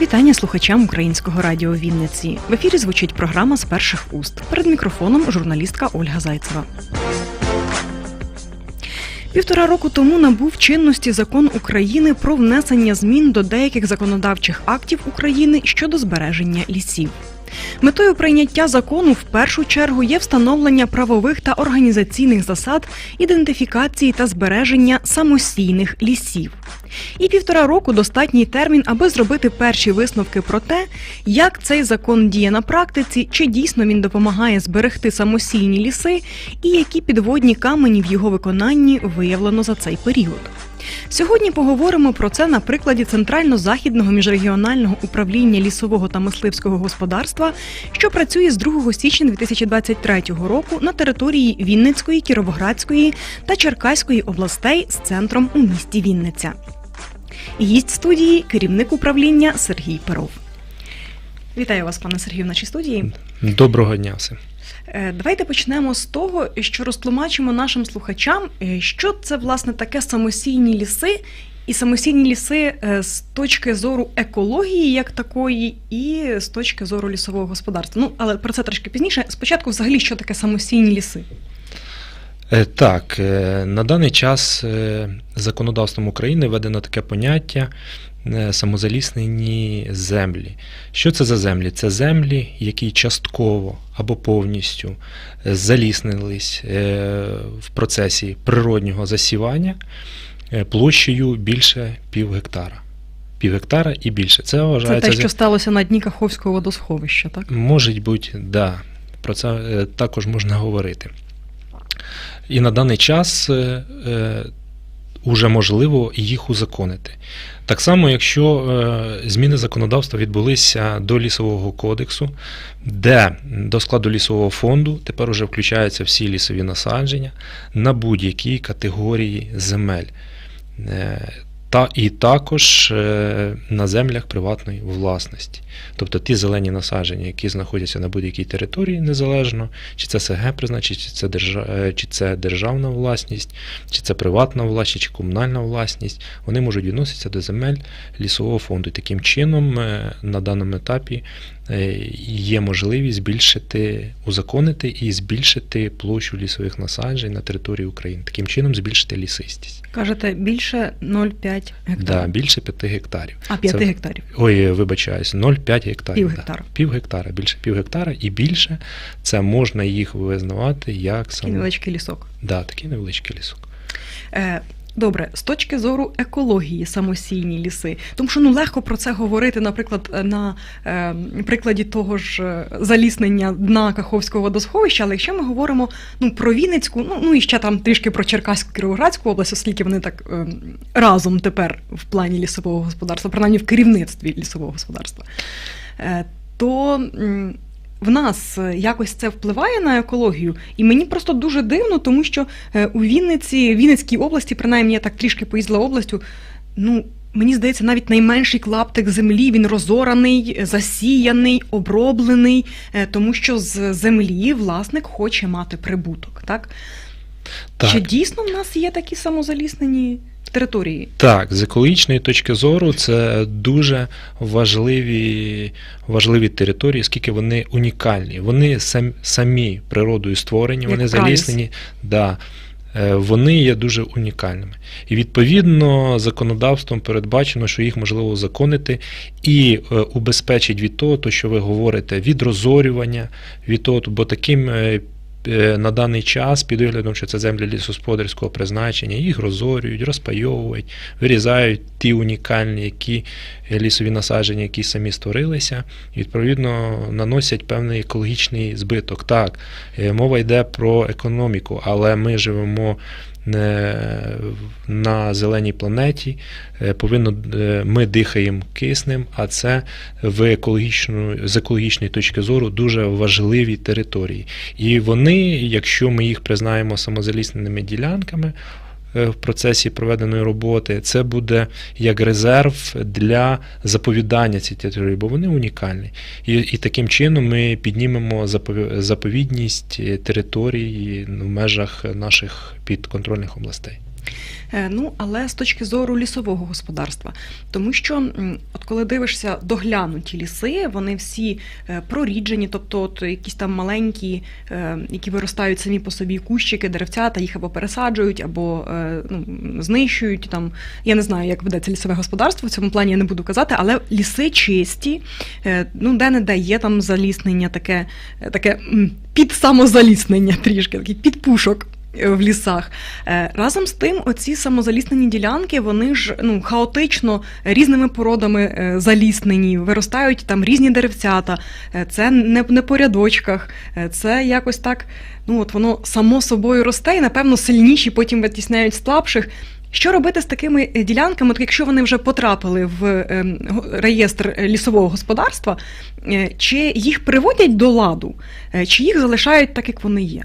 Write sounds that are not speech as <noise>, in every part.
Вітання слухачам українського радіо Вінниці. В ефірі звучить програма з перших уст. Перед мікрофоном журналістка Ольга Зайцева. Півтора року тому набув чинності закон України про внесення змін до деяких законодавчих актів України щодо збереження лісів. Метою прийняття закону в першу чергу є встановлення правових та організаційних засад ідентифікації та збереження самостійних лісів. І півтора року достатній термін, аби зробити перші висновки про те, як цей закон діє на практиці, чи дійсно він допомагає зберегти самостійні ліси, і які підводні камені в його виконанні виявлено за цей період. Сьогодні поговоримо про це на прикладі Центрально-західного міжрегіонального управління лісового та мисливського господарства, що працює з 2 січня 2023 року на території Вінницької, Кіровоградської та Черкаської областей з центром у місті Вінниця. Гість студії керівник управління Сергій Перов. Вітаю вас, пане Сергію, в нашій студії. Доброго дня всім. Е, Давайте почнемо з того, що розтлумачимо нашим слухачам, е, що це власне таке самостійні ліси, і самостійні ліси е, з точки зору екології як такої, і з точки зору лісового господарства. Ну але про це трошки пізніше. Спочатку, взагалі, що таке самостійні ліси? Так, на даний час законодавством України введено таке поняття самозаліснені землі. Що це за землі? Це землі, які частково або повністю е, заліснились е, в процесі природнього засівання е, площею більше пів гектара. Пів гектара і більше. Це Це те, що сталося на дні Каховського водосховища, так? Може бути, да. Про це е, також можна говорити. І на даний час е, е, уже можливо їх узаконити. Так само, якщо е, зміни законодавства відбулися до лісового кодексу, де до складу лісового фонду тепер уже включаються всі лісові насадження на будь-якій категорії земель. Та і також е, на землях приватної власності. Тобто ті зелені насадження, які знаходяться на будь-якій території, незалежно, чи це СГ призначить, чи це, держа... е, чи це державна власність, чи це приватна власність, чи комунальна власність, вони можуть відноситися до земель лісового фонду. І таким чином, е, на даному етапі є можливість збільшити, узаконити і збільшити площу лісових насаджень на території України. Таким чином збільшити лісистість. Кажете, більше 0,5 Да, гектарів. більше 5 гектарів. А 5 Це- гектарів. Ой, вибачаюсь, 0,5 гектарів. Пів да. гектара. Пів гектара, більше пів гектара і більше це можна їх визнавати як Такий саме. невеличкий лісок. Да, такий невеличкий лісок. Е, Добре, з точки зору екології самостійні ліси, тому що ну легко про це говорити, наприклад, е, на е, прикладі того ж е, заліснення дна Каховського водосховища. Але якщо ми говоримо ну про Вінницьку, ну ну і ще там трішки про Черкаську Кіровоградську область, оскільки вони так е, разом тепер в плані лісового господарства, принаймні в керівництві лісового господарства, е, то в нас е, якось це впливає на екологію, і мені просто дуже дивно, тому що е, у Вінниці, Вінницькій області, принаймні я так трішки поїздила областю. Ну мені здається, навіть найменший клаптик землі він розораний, засіяний, оброблений, е, тому що з землі власник хоче мати прибуток. Так, Так. чи дійсно в нас є такі самозаліснені території? Так, з екологічної точки зору це дуже важливі, важливі території, оскільки вони унікальні. Вони сам, самі природою створені, Як вони заліснені. Да, е, вони є дуже унікальними. І відповідно законодавством передбачено, що їх можливо узаконити і е, убезпечить від того, то, що ви говорите, від розорювання, від того, бо таким. Е, На даний час під виглядом, що це землі лісосподарського призначення, їх розорюють, розпайовують, вирізають ті унікальні, які е, лісові насадження, які самі створилися, відповідно наносять певний екологічний збиток. Так, е, мова йде про економіку, але ми живемо на зеленій планеті, е, повинно е, ми дихаємо киснем, а це в екологічну, з екологічної точки зору дуже важливі території. І вони, якщо ми їх признаємо самозалісненими ділянками, в процесі проведеної роботи. Це буде як резерв для заповідання цієї території, бо вони унікальні. І, і таким чином ми піднімемо запові- заповідність е, території в межах наших підконтрольних областей. Е, Ну, але з точки зору лісового господарства, тому що от коли дивишся доглянуті ліси, вони всі е, проріджені, тобто от якісь там маленькі, е, які виростають самі по собі кущики, деревцята, їх або пересаджують, або ну, знищують. Там я не знаю, як ведеться лісове господарство. В цьому плані я не буду казати, але ліси чисті, ну де не де є там заліснення, таке, таке м, підсамозаліснення трішки, такий підпушок е, в лісах. Е, Разом з тим, оці самозаліснені ділянки, вони ж ну хаотично різними породами е, заліснені, виростають там різні деревцята. Е, Це не, не по рядочках, це якось так. Ну от воно само собою росте, і напевно сильніші потім витісняють слабших. Що робити з такими ділянками, от якщо вони вже потрапили в реєстр лісового господарства, чи їх приводять до ладу, чи їх залишають так, як вони є?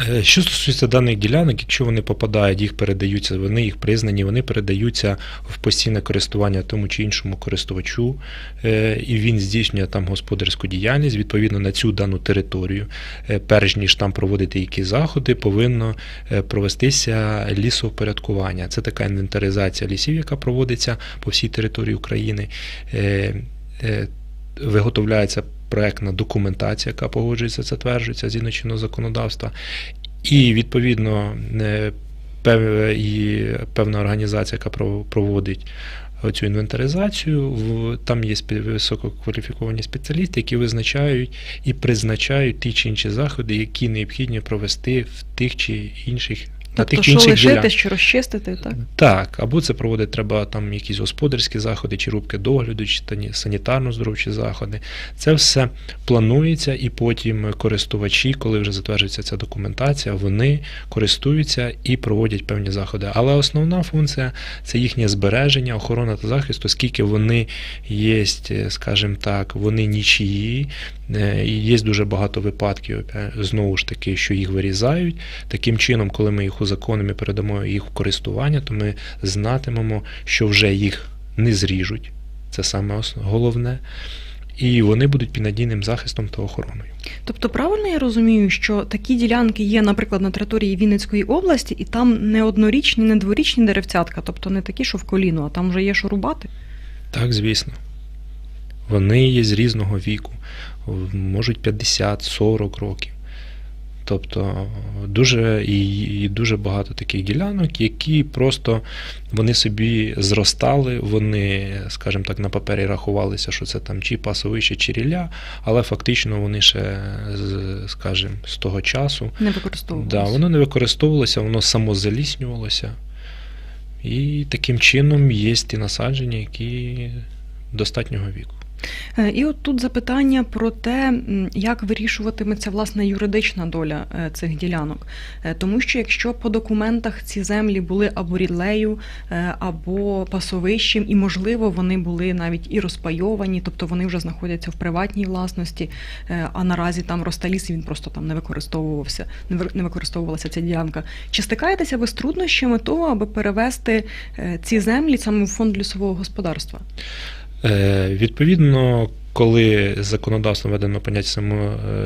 Е, Що стосується даних ділянок, якщо вони попадають, їх передаються, вони їх признані, вони передаються в постійне користування тому чи іншому користувачу, е, і він здійснює там господарську діяльність відповідно на цю дану територію. Е, Перш ніж там проводити які заходи, повинно провестися лісовпорядкування. Це така інвентаризація лісів, яка проводиться по всій території України. Виготовляється проектна документація, яка погоджується, затверджується згідно чинного законодавства. І відповідно і певна організація, яка пров- проводить цю інвентаризацію, там є висококваліфіковані спеціалісти, які визначають і призначають ті чи інші заходи, які необхідні провести в тих чи інших на Тобто, тих чи що інших лишити, ділянках. що розчистити, так? Так, або це проводить треба там якісь господарські заходи, чи рубки догляду, чи санітарно-здоровчі заходи. Це все планується, і потім користувачі, коли вже затверджується ця документація, вони користуються і проводять певні заходи. Але основна функція це їхнє збереження, охорона та захист, оскільки вони є, скажімо так, вони нічиї. Е, І є дуже багато випадків, знову ж таки, що їх вирізають. Таким чином, коли ми їх узаконимо і передамо їх в користування, то ми знатимемо, що вже їх не зріжуть. Це саме головне. І вони будуть під надійним захистом та охороною. Тобто, правильно я розумію, що такі ділянки є, наприклад, на території Вінницької області, і там не однорічні, не дворічні деревцятка, тобто не такі, що в коліно, а там вже є що рубати. Так, звісно. Вони є з різного віку, можуть 50-40 років. Тобто дуже і, і дуже багато таких ділянок, які просто вони собі зростали, вони, скажімо так, на папері рахувалися, що це там чи пасовище, чи рілля, але фактично вони ще, скажімо, з того часу Не використовувалися. Да, воно не використовувалося, воно самозаліснювалося. І таким чином є ті насадження, які достатнього віку. Е, І от тут запитання про те, як вирішуватиметься власне юридична доля е, цих ділянок. Е, Тому що якщо по документах ці землі були або рідлею, або пасовищем, і можливо вони були навіть і розпайовані, тобто вони вже знаходяться в приватній власності, а наразі там росте ліс, і він просто там не використовувався, не використовувалася ця ділянка. Чи стикаєтеся ви з труднощами того, аби перевести ці землі саме в фонд лісового господарства? Е, Відповідно, коли законодавством введено поняття само,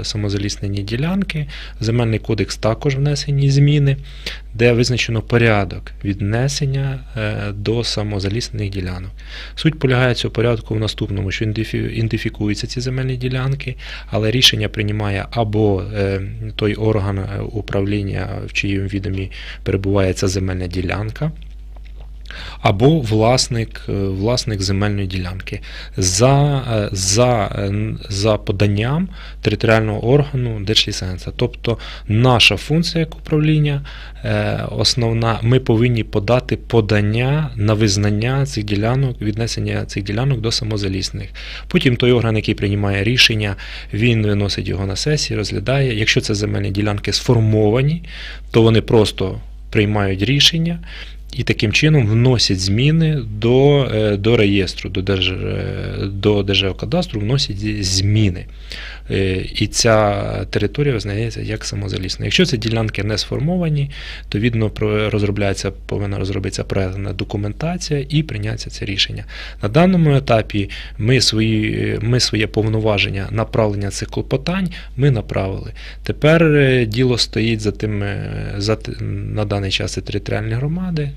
е, самозаліснені ділянки, земельний кодекс також внесені зміни, де визначено порядок віднесення е, до самозаліснених ділянок. Суть полягає цього порядку в наступному, що ідентифікуються ці земельні ділянки, але рішення приймає або той орган управління, в чиїм відомі перебуває ця земельна ділянка. Або власник, е, власник земельної ділянки за, е, за, е, за поданням територіального органу Держлісенса. Тобто наша функція як управління основна, ми повинні подати подання на визнання цих ділянок, віднесення цих ділянок до самозалісних. Потім той орган, який приймає рішення, він виносить його на сесії, розглядає. Якщо це земельні ділянки сформовані, то вони просто приймають рішення і таким чином вносять зміни до, е, до реєстру, до, Держ, е, до Держгеокадастру вносять зміни. Е, і ця територія визнається як самозалісна. Якщо ці ділянки не сформовані, то відно розробляється, повинна розробитися проектна документація і прийняться це рішення. На даному етапі ми свої, ми своє повноваження направлення цих клопотань ми направили. Тепер е, діло стоїть за тим, е, за, на даний час територіальні громади,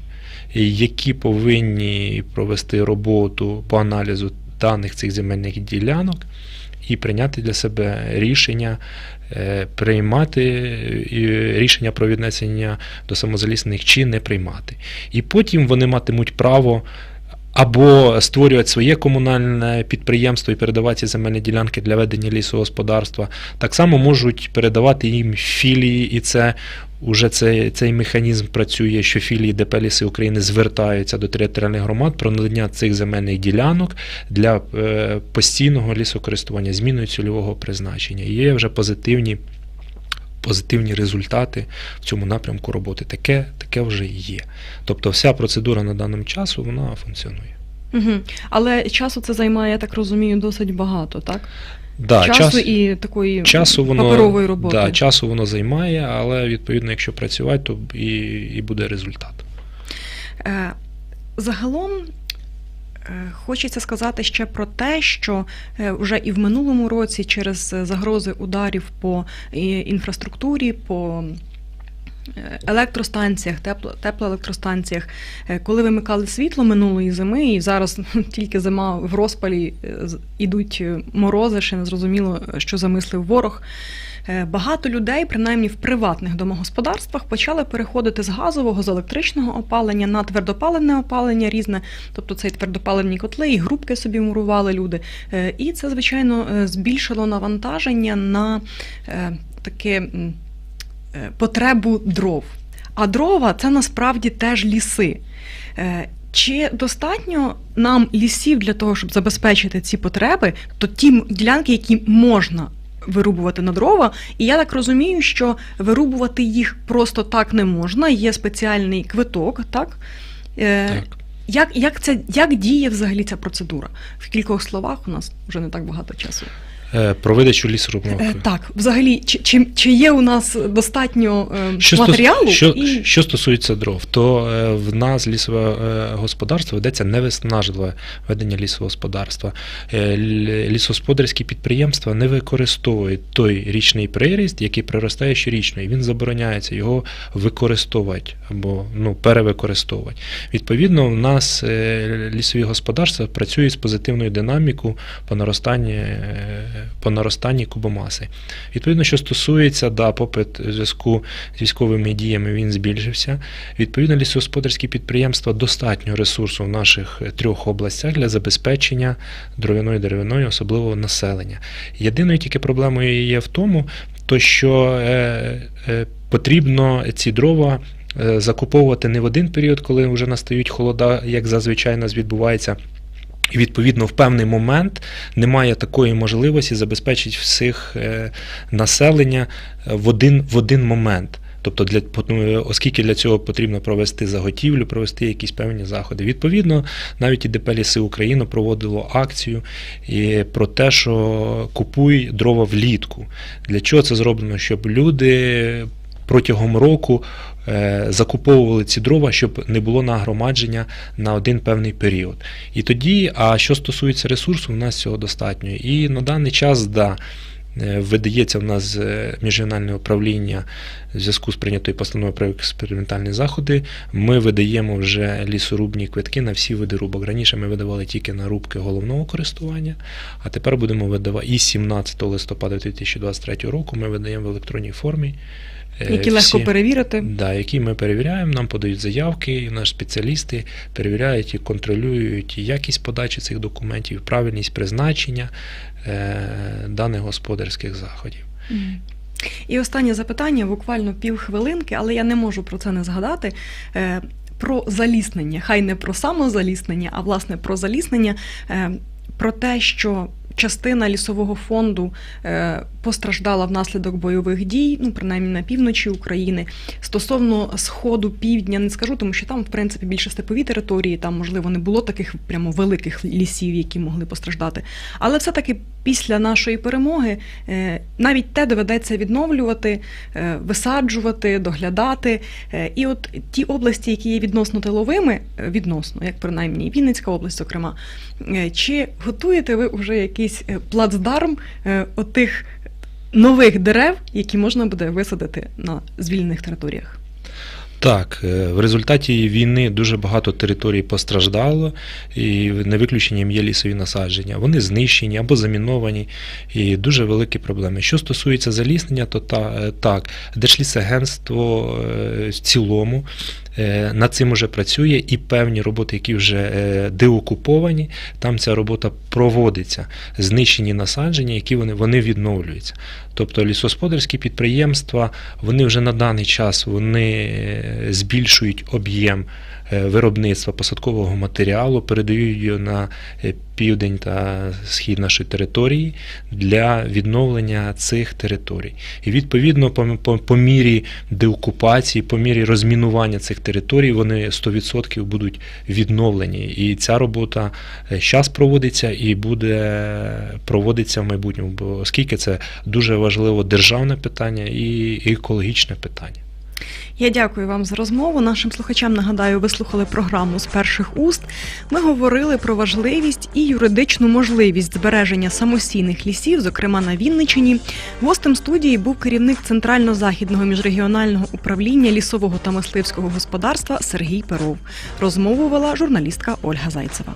які повинні провести роботу по аналізу даних цих земельних ділянок і прийняти для себе рішення, е, приймати е, рішення про віднесення до самозалісних чи не приймати. І потім вони матимуть право. Або створювати своє комунальне підприємство і передавати ці земельні ділянки для ведення лісогосподарства. Так само можуть передавати їм філії, і це уже цей, цей механізм працює, що філії ДП «Ліси України звертаються до територіальних громад про надання цих земельних ділянок для е, постійного лісокористування, зміною цільового призначення. І є вже позитивні, позитивні результати в цьому напрямку роботи. Таке, таке вже є. Тобто вся процедура на даному часу вона функціонує. Угу. Але часу це займає, я так розумію, досить багато, так? Да, часу час, і такої часу воно, паперової роботи. Да, часу воно займає, але відповідно, якщо працювати, то і, і буде результат. Е, Загалом е, хочеться сказати ще про те, що е, вже і в минулому році через е, загрози ударів по інфраструктурі, по електростанціях, тепло, теплоелектростанціях, е, коли вимикали світло минулої зими, і зараз <laughs> тільки зима в розпалі е, ідуть е, морози, ще не зрозуміло, що замислив ворог. Е, Багато людей, принаймні в приватних домогосподарствах, почали переходити з газового, з електричного опалення на твердопаливне опалення різне, тобто це і твердопаливні котли, і грубки собі мурували люди. Е, І це, звичайно, е, збільшило навантаження на е, таке е, потребу дров. А дрова це насправді теж ліси. Е, Чи достатньо нам лісів для того, щоб забезпечити ці потреби, то ті ділянки, які можна вирубувати на дрова, і я так розумію, що вирубувати їх просто так не можна. Є спеціальний квиток, так? Е, Так. Як, як, це, як діє взагалі ця процедура? В кількох словах у нас вже не так багато часу. Е, Про видачу лісорубного. Е, так, взагалі, чи, чи, чи є у нас достатньо е, Що, стос- матеріалу? що, і... що стосується дров, то в нас лісове господарство ведеться невиснажливе ведення лісового господарства. Лісогосподарські підприємства не використовують той річний приріст, який приростає щорічно, і він забороняється його використовувати або ну, перевикористовувати. Відповідно, в нас лісові господарства працюють з позитивною динамікою по наростанні, по наростанні кубомаси. Відповідно, що стосується, да, попит в зв'язку з військовими діями він збільшився. Відповідно, лісогосподарські підприємства достатньо ресурсу в наших е, трьох областях для забезпечення дров'яною деревиною, особливо населення. Єдиною тільки проблемою є в тому, то що е, е, потрібно ці дрова. е, Закуповувати не в один період, коли вже настають холода, як зазвичай у нас відбувається, і відповідно в певний момент немає такої можливості забезпечити всіх е, населення е, в один, в один момент. Тобто, для, ну, оскільки для цього потрібно провести заготівлю, провести якісь певні заходи. Відповідно, навіть і ДП «Ліси України проводило акцію і про те, що купуй дрова влітку. Для чого це зроблено? Щоб люди протягом року е, закуповували ці дрова, щоб не було нагромадження на один певний період. І тоді, а що стосується ресурсу, у нас цього достатньо. І на даний час, да. Е, Видається в нас е, міжрегіональне управління в зв'язку з прийнятою постановою про експериментальні заходи. Ми видаємо вже лісорубні квитки на всі види рубок. Раніше ми видавали тільки на рубки головного користування, а тепер будемо видавати і 17 листопада 2023 року. Ми видаємо в електронній формі. е, які легко всі- перевірити. Да, які ми перевіряємо, нам подають заявки, і наші спеціалісти перевіряють і контролюють і якість подачі цих документів, правильність призначення даних господарських заходів. І останнє запитання, буквально півхвилинки, але я не можу про це не згадати. Е, Про заліснення, хай не про самозаліснення, а власне про заліснення. Е, Про те, що частина лісового фонду е, постраждала внаслідок бойових дій, ну принаймні на півночі України. Стосовно сходу півдня, не скажу, тому що там, в принципі, більше степові території, там можливо не було таких прямо великих лісів, які могли постраждати. Але все-таки після нашої перемоги е, навіть те доведеться відновлювати, е, висаджувати, доглядати. І от ті області, які є відносно тиловими, відносно, як принаймні Вінницька область, зокрема, чи готуєте ви вже якийсь е, плацдарм е, отих нових дерев, які можна буде висадити на звільнених територіях? Так, е, в результаті війни дуже багато територій постраждало, і не виключенням є лісові насадження. Вони знищені або заміновані, і дуже великі проблеми. Що стосується заліснення, то та, е, так, Держлісагентство е, в цілому над цим уже працює, і певні роботи, які вже деокуповані, там ця робота проводиться. Знищені насадження, які вони, вони відновлюються. Тобто лісосподарські підприємства, вони вже на даний час вони е, збільшують об'єм е, виробництва посадкового матеріалу, передають його на е, південь та схід нашої території для відновлення цих територій. І відповідно, по, по, по мірі деокупації, по мірі розмінування цих територій, вони 100% будуть відновлені. І ця робота зараз проводиться і буде проводитися в майбутньому, бо оскільки це дуже важливо державне питання і екологічне питання. Я дякую вам за розмову. Нашим слухачам нагадаю, ви слухали програму з перших уст. Ми говорили про важливість і юридичну можливість збереження самостійних лісів, зокрема на Вінничині. Гостем студії був керівник центрально-західного міжрегіонального управління лісового та мисливського господарства Сергій Перов. Розмову вела журналістка Ольга Зайцева.